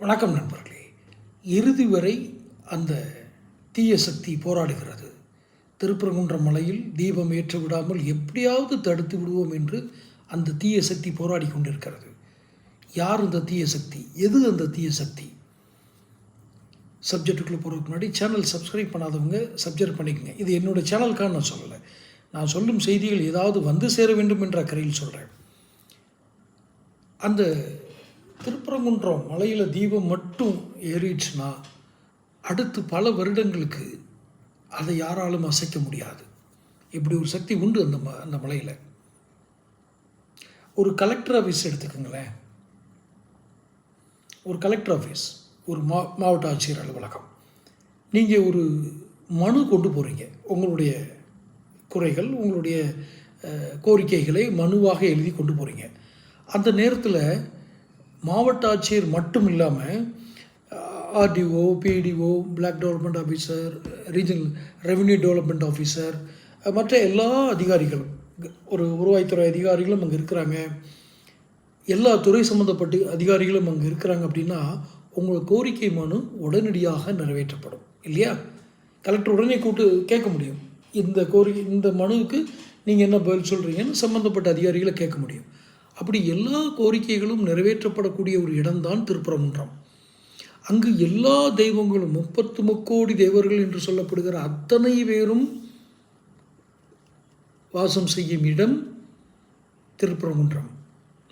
வணக்கம் நண்பர்களே. இறுதி வரை அந்த தீய சக்தி போராடுகிறது. திருப்பரங்குன்ற மலையில் தீபம் ஏற்ற விடாமல் எப்படியாவது தடுத்து விடுவோம் என்று அந்த தீய சக்தி போராடி கொண்டிருக்கிறது. யார் அந்த தீய சக்தி? எது அந்த தீய சக்தி? சப்ஜெக்டுக்குள்ளே போகிறதுக்கு முன்னாடி சேனல் சப்ஸ்கிரைப் பண்ணாதவங்க சப்ஜெக்ட் பண்ணிக்கங்க. இது என்னோட சேனலுக்காக நான் சொல்லலை. நான் சொல்லும் செய்திகள் ஏதாவது வந்து சேர வேண்டும் என்ற அக்கறையில் சொல்கிறேன் அந்த திருப்பரங்குன்றம் மலையில் தீபம் மட்டும் ஏறிடுச்சுன்னா அடுத்து பல வருடங்களுக்கு அதை யாராலும் அசைக்க முடியாது. இப்படி ஒரு சக்தி உண்டு அந்த ம அந்த மலையில். ஒரு கலெக்டர் ஆஃபீஸ் எடுத்துக்கோங்களேன். ஒரு கலெக்டர் ஆஃபீஸ் ஒரு மா மாவட்ட ஆட்சியர் அலுவலகம். நீங்கள் ஒரு மனு கொண்டு போகிறீங்க உங்களுடைய குறைகள் உங்களுடைய கோரிக்கைகளை மனுவாக எழுதி கொண்டு போகிறீங்க அந்த நேரத்தில் மாவட்ட ஆட்சியர் மட்டும் இல்லாமல் RDO BDO block development officer regional revenue development officer மற்ற எல்லா அதிகாரிகளும் ஒரு வருவாய்த்துறை அதிகாரிகளும் அங்கே இருக்கிறாங்க. எல்லா துறை சம்மந்தப்பட்ட அதிகாரிகளும் அங்கே இருக்கிறாங்க அப்படின்னா உங்கள் கோரிக்கை மனு உடனடியாக நிறைவேற்றப்படும் இல்லையா? கலெக்டர் உடனே கூப்பிட்டு கேட்க முடியும். இந்த கோரிக்கை இந்த மனுவுக்கு நீங்கள் என்ன பதில் சொல்கிறீங்கன்னு சம்மந்தப்பட்ட அதிகாரிகளை கேட்க முடியும். அப்படி எல்லா கோரிக்கைகளும் நிறைவேற்றப்படக்கூடிய ஒரு இடம்தான் திருப்புறமுன்றம் அங்கு எல்லா தெய்வங்களும் முப்பத்து முக்கோடி தேவர்கள் என்று சொல்லப்படுகிற அத்தனை பேரும் வாசம் செய்யும் இடம் திருப்புறமுன்றம்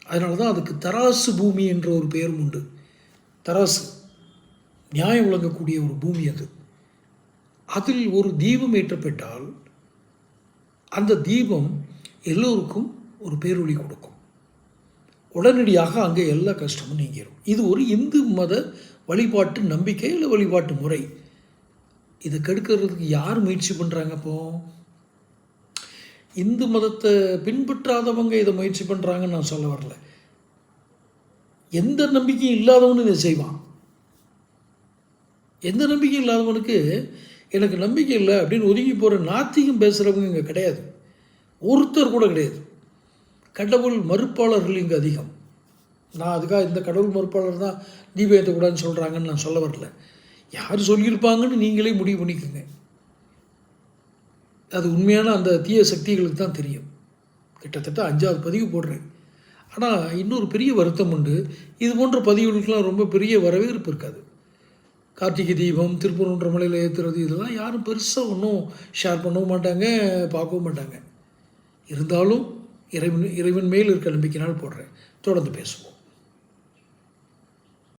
அதனால தான் அதுக்கு தராசு பூமி என்ற ஒரு பெயரும் உண்டு. தராசு நியாயம் வழங்கக்கூடிய ஒரு பூமி அது. அதில் ஒரு தீபம் ஏற்றப்பட்டால் அந்த தீபம் எல்லோருக்கும் ஒரு பேரொளி கொடுக்கும். உடனடியாக அங்கே எல்லா கஷ்டமும் நீங்கிடும் இது ஒரு இந்து மத வழிபாட்டு நம்பிக்கை இல்லை வழிபாட்டு முறை. இதை கெடுக்கிறதுக்கு யார் முயற்சி பண்ணுறாங்க அப்போ? இந்து மதத்தை பின்பற்றாதவங்க இதை முயற்சி பண்ணுறாங்கன்னு நான் சொல்ல வரல. எந்த நம்பிக்கையும் இல்லாதவனு இதை செய்வான். எந்த நம்பிக்கையும் இல்லாதவனுக்கு எனக்கு நம்பிக்கை இல்லை அப்படின்னு ஒதுங்கி போகிற நாத்திகம் பேசுகிறவங்க இங்கே கிடையாது. ஒருத்தர் கூட கிடையாது. கடவுள் மறுப்பாளர்கள் இங்கே அதிகம். நான் அதுக்காக இந்த கடவுள் மறுப்பாளர் தான் தீபம் ஏற்றக்கூடாதுன்னு சொல்கிறாங்கன்னு நான் சொல்ல வரல. யார் சொல்லியிருப்பாங்கன்னு நீங்களே முடிவு பண்ணிக்கோங்க. அது உண்மையான அந்த தீய சக்திகளுக்கு தான் தெரியும். கிட்டத்தட்ட அஞ்சாவது பதிவு போடுறேன். ஆனால் இன்னொரு பெரிய வருத்தம் உண்டு. இது போன்ற பதிவுகளுக்கெல்லாம் ரொம்ப பெரிய வரவேற்பு இருக்காது. கார்த்திகை தீபம் திருப்பூர்ன்ற மலையில் ஏற்றுறது இதெல்லாம் யாரும் பெருசாக ஒன்றும் ஷேர் பண்ணவும் மாட்டாங்க பார்க்கவும் மாட்டாங்க. இருந்தாலும் இறைவன் இறைவன் மேல் இருக்க நம்பிக்கையினால் போடுறேன். தொடர்ந்து பேசுவோம்.